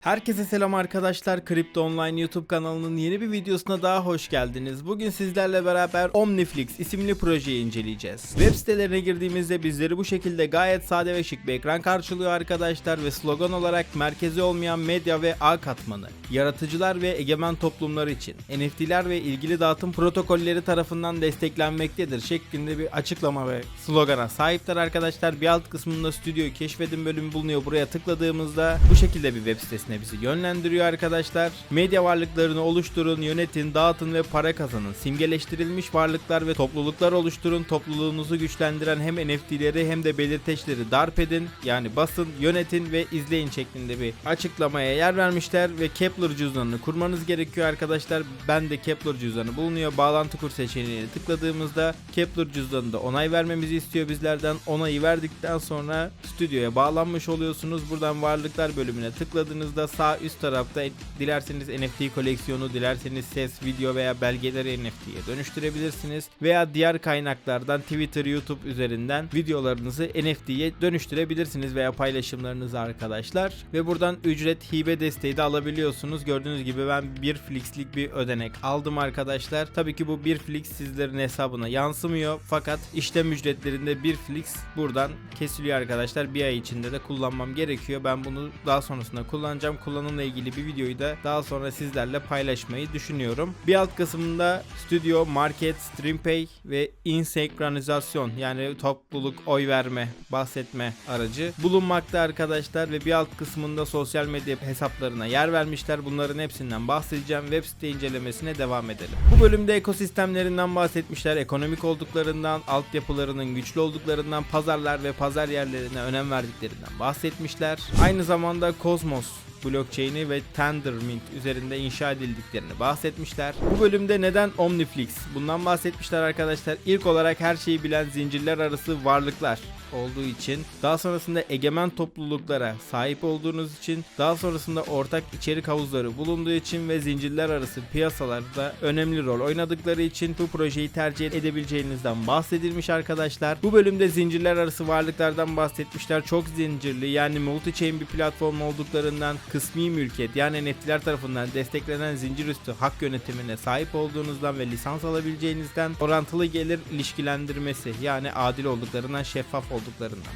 Herkese selam arkadaşlar. Kripto Online YouTube kanalının yeni bir videosuna daha hoş geldiniz. Bugün sizlerle beraber Omniflix isimli projeyi inceleyeceğiz. Web sitelerine girdiğimizde bizleri bu şekilde gayet sade ve şık bir ekran karşılıyor arkadaşlar ve slogan olarak merkezi olmayan medya ve ağ katmanı, yaratıcılar ve egemen toplumlar için NFT'ler ve ilgili dağıtım protokolleri tarafından desteklenmektedir şeklinde bir açıklama ve slogana sahipler arkadaşlar. Bir alt kısmında stüdyoyu keşfedin bölümü bulunuyor. Buraya tıkladığımızda bu şekilde bir web sitesine bizi yönlendiriyor arkadaşlar. Medya varlıklarını oluşturun, yönetin, dağıtın ve para kazanın. Simgeleştirilmiş varlıklar ve topluluklar oluşturun. Topluluğunuzu güçlendiren hem NFT'leri hem de belirteçleri darp edin. Yani basın, yönetin ve izleyin şeklinde bir açıklamaya yer vermişler ve Kepler cüzdanını kurmanız gerekiyor arkadaşlar. Ben de Kepler cüzdanı bulunuyor. Bağlantı kur seçeneğine tıkladığımızda Kepler cüzdanında onay vermemizi istiyor bizlerden. Onayı verdikten sonra stüdyoya bağlanmış oluyorsunuz. Buradan varlıklar bölümüne tıkladığınızda sağ üst tarafta dilerseniz NFT koleksiyonu, dilerseniz ses, video veya belgeleri NFT'ye dönüştürebilirsiniz. Veya diğer kaynaklardan Twitter, YouTube üzerinden videolarınızı NFT'ye dönüştürebilirsiniz veya paylaşımlarınızı arkadaşlar. Ve buradan ücret hibe desteği de alabiliyorsunuz. Gördüğünüz gibi ben bir flixlik bir ödenek aldım arkadaşlar. Tabii ki bu bir flix sizlerin hesabına yansımıyor. Fakat işlem ücretlerinde bir flix buradan kesiliyor arkadaşlar. Bir ay içinde de kullanmam gerekiyor. Ben bunu daha sonrasında kullanacağım. Kullanımla ilgili bir videoyu da daha sonra sizlerle paylaşmayı düşünüyorum. Bir alt kısmında stüdyo, market, streampay ve insenkronizasyon yani topluluk oy verme, bahsetme aracı bulunmakta arkadaşlar ve bir alt kısmında sosyal medya hesaplarına yer vermişler. Bunların hepsinden bahsedeceğim. Web site incelemesine devam edelim. Bu bölümde ekosistemlerinden bahsetmişler. Ekonomik olduklarından, altyapılarının güçlü olduklarından, pazarlar ve pazar yerlerine önem verdiklerinden bahsetmişler. Aynı zamanda Cosmos blockchain'i ve Tendermint üzerinde inşa edildiklerini bahsetmişler. Bu bölümde neden Omniflix? Bundan bahsetmişler arkadaşlar. İlk olarak her şeyi bilen zincirler arası varlıklar olduğu için, daha sonrasında egemen topluluklara sahip olduğunuz için, daha sonrasında ortak içerik havuzları bulunduğu için ve zincirler arası piyasalarda önemli rol oynadıkları için bu projeyi tercih edebileceğinizden bahsedilmiş arkadaşlar. Bu bölümde zincirler arası varlıklardan bahsetmişler. Çok zincirli yani multi-chain bir platform olduklarından kısmi mülkiyet yani NFT'ler tarafından desteklenen zincir üstü hak yönetimine sahip olduğunuzdan ve lisans alabileceğinizden orantılı gelir ilişkilendirmesi yani adil olduklarından şeffaf olduklarından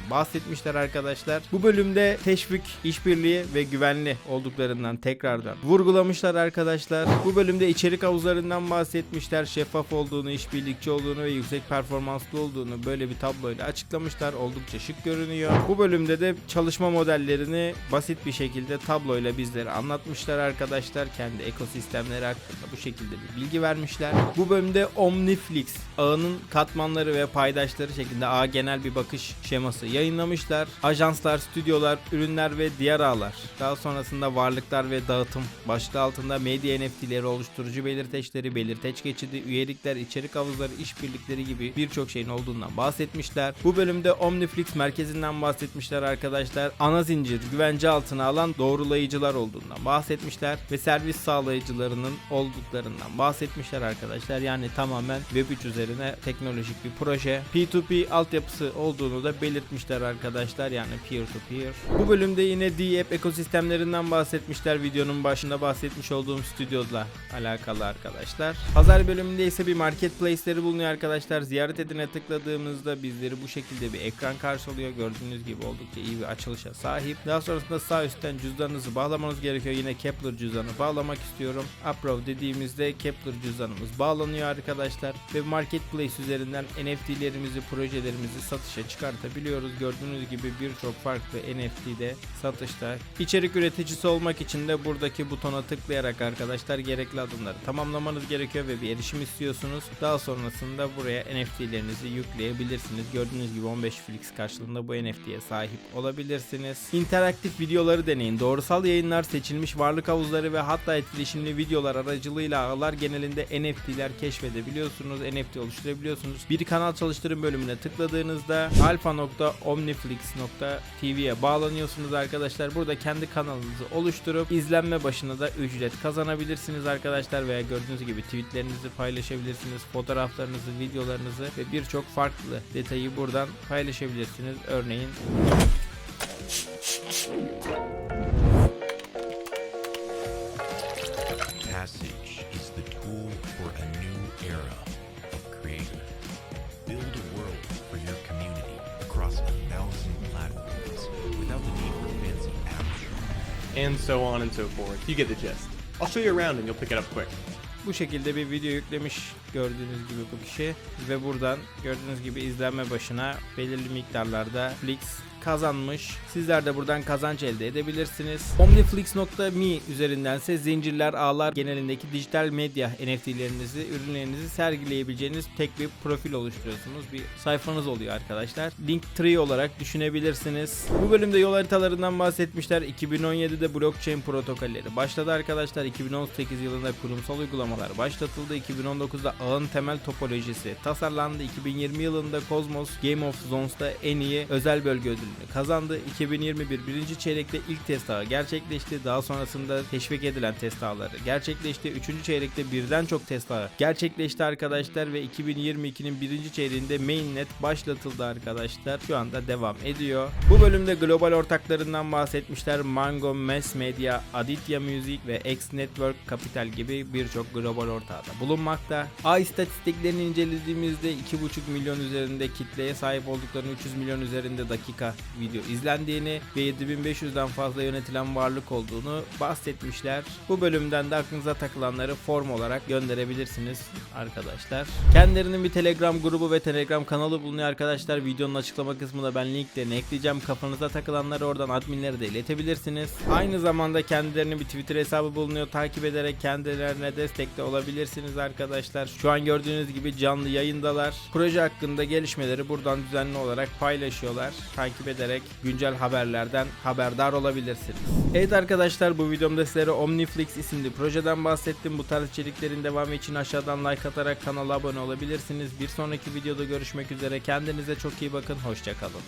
bahsetmişler arkadaşlar. Bu bölümde teşvik, işbirliği ve güvenli olduklarından tekrardan vurgulamışlar arkadaşlar. Bu bölümde içerik havuzlarından bahsetmişler. Şeffaf olduğunu, işbirlikçi olduğunu ve yüksek performanslı olduğunu böyle bir tabloyla açıklamışlar. Oldukça şık görünüyor. Bu bölümde de çalışma modellerini basit bir şekilde tabloyla bizlere anlatmışlar arkadaşlar. Kendi ekosistemleri hakkında bu şekilde bir bilgi vermişler. Bu bölümde Omniflix ağının katmanları ve paydaşları şeklinde ağa genel bir bakış şeması yayınlamışlar. Ajanslar, stüdyolar, ürünler ve diğer ağlar. Daha sonrasında varlıklar ve dağıtım başlığı altında medya NFT'leri, oluşturucu belirteçleri, belirteç geçidi, üyelikler, içerik havuzları, işbirlikleri gibi birçok şeyin olduğundan bahsetmişler. Bu bölümde Omniflix merkezinden bahsetmişler arkadaşlar. Ana zincir güvence altına alan doğrulayıcılar olduğundan bahsetmişler ve servis sağlayıcılarının olduklarından bahsetmişler arkadaşlar. Yani tamamen Web3 üzerine teknolojik bir proje. P2P altyapısı olduğunu da belirtmişler arkadaşlar. Yani peer to peer. Bu bölümde yine D-App ekosistemlerinden bahsetmişler. Videonun başında bahsetmiş olduğum stüdyola alakalı arkadaşlar. Pazar bölümünde ise bir marketplace'leri bulunuyor arkadaşlar. Ziyaret edine tıkladığımızda bizleri bu şekilde bir ekran karşılıyor. Gördüğünüz gibi oldukça iyi bir açılışa sahip. Daha sonrasında sağ üstten cüzdanınızı bağlamanız gerekiyor. Yine Kepler cüzdanı bağlamak istiyorum. Approve dediğimizde Kepler cüzdanımız bağlanıyor arkadaşlar. Ve marketplace üzerinden NFT'lerimizi, projelerimizi satışa çıkartabiliyoruz. Gördüğünüz gibi birçok farklı NFT'de satışta. İçerik üreticisi olmak için de buradaki butona tıklayarak arkadaşlar gerekli adımları tamamlamanız gerekiyor ve bir erişim istiyorsunuz. Daha sonrasında buraya NFT'lerinizi yükleyebilirsiniz. Gördüğünüz gibi 15 Flix karşılığında bu NFT'ye sahip olabilirsiniz. İnteraktif videoları deneyin. Doğrusal yayınlar, seçilmiş varlık havuzları ve hatta etkileşimli videolar aracılığıyla ağlar genelinde NFT'ler keşfedebiliyorsunuz. NFT oluşturabiliyorsunuz. Bir kanal çalıştırın bölümüne tıkladığınızda alfa.omniflix.tv'ye bağlanıyorsunuz arkadaşlar. Burada kendi kanalınızı oluşturup izlenme başına da ücret kazanabilirsiniz arkadaşlar veya gördüğünüz gibi tweetlerinizi paylaşabilirsiniz. Fotoğraflarınızı, videolarınızı ve birçok farklı detayı buradan paylaşabilirsiniz. Örneğin and so on and so forth. You get the gist. I'll show you around and you'll pick it up quick. Bu şekilde bir video yüklemiş gördüğünüz gibi bu kişi ve buradan gördüğünüz gibi izlenme başına belirli miktarlarda Flix kazanmış. Sizler de buradan kazanç elde edebilirsiniz. Omniflix.me üzerindense zincirler ağlar genelindeki dijital medya NFT'lerinizi, ürünlerinizi sergileyebileceğiniz tek bir profil oluşturuyorsunuz. Bir sayfanız oluyor arkadaşlar. Linktree olarak düşünebilirsiniz. Bu bölümde yol haritalarından bahsetmişler. 2017'de blockchain protokolleri başladı arkadaşlar. 2018 yılında kurumsal uygulamalar başlatıldı. 2019'da ağın temel topolojisi tasarlandı. 2020 yılında Cosmos Game of Zones'ta en iyi özel bölge ödülünü kazandı. 2021 birinci çeyrekte ilk test ağı gerçekleşti. Daha sonrasında teşvik edilen test ağları gerçekleşti. Üçüncü çeyrekte birden çok test ağı gerçekleşti arkadaşlar ve 2022'nin birinci çeyreğinde mainnet başlatıldı arkadaşlar. Şu anda devam ediyor. Bu bölümde global ortaklarından bahsetmişler. Mango, Mass Media, Aditya Music ve X Network Capital gibi birçok global ortağı da bulunmakta. A istatistiklerini incelediğimizde 2,5 milyon üzerinde kitleye sahip olduklarını 300 milyon üzerinde dakika video izlendiğini ve 7500'den fazla yönetilen varlık olduğunu bahsetmişler. Bu bölümden de aklınıza takılanları form olarak gönderebilirsiniz arkadaşlar. Kendilerinin bir Telegram grubu ve Telegram kanalı bulunuyor arkadaşlar. Videonun açıklama kısmında ben linklerini ekleyeceğim. Kafanıza takılanları oradan adminlere de iletebilirsiniz. Aynı zamanda kendilerinin bir Twitter hesabı bulunuyor. Takip ederek kendilerine destekte olabilirsiniz arkadaşlar. Şu an gördüğünüz gibi canlı yayındalar. Proje hakkında gelişmeleri buradan düzenli olarak paylaşıyorlar. Takip ederek güncel haberlerden haberdar olabilirsiniz. Evet arkadaşlar bu videomda sizlere Omniflix isimli projeden bahsettim. Bu tarz içeriklerin devamı için aşağıdan like atarak kanala abone olabilirsiniz. Bir sonraki videoda görüşmek üzere. Kendinize çok iyi bakın. Hoşçakalın.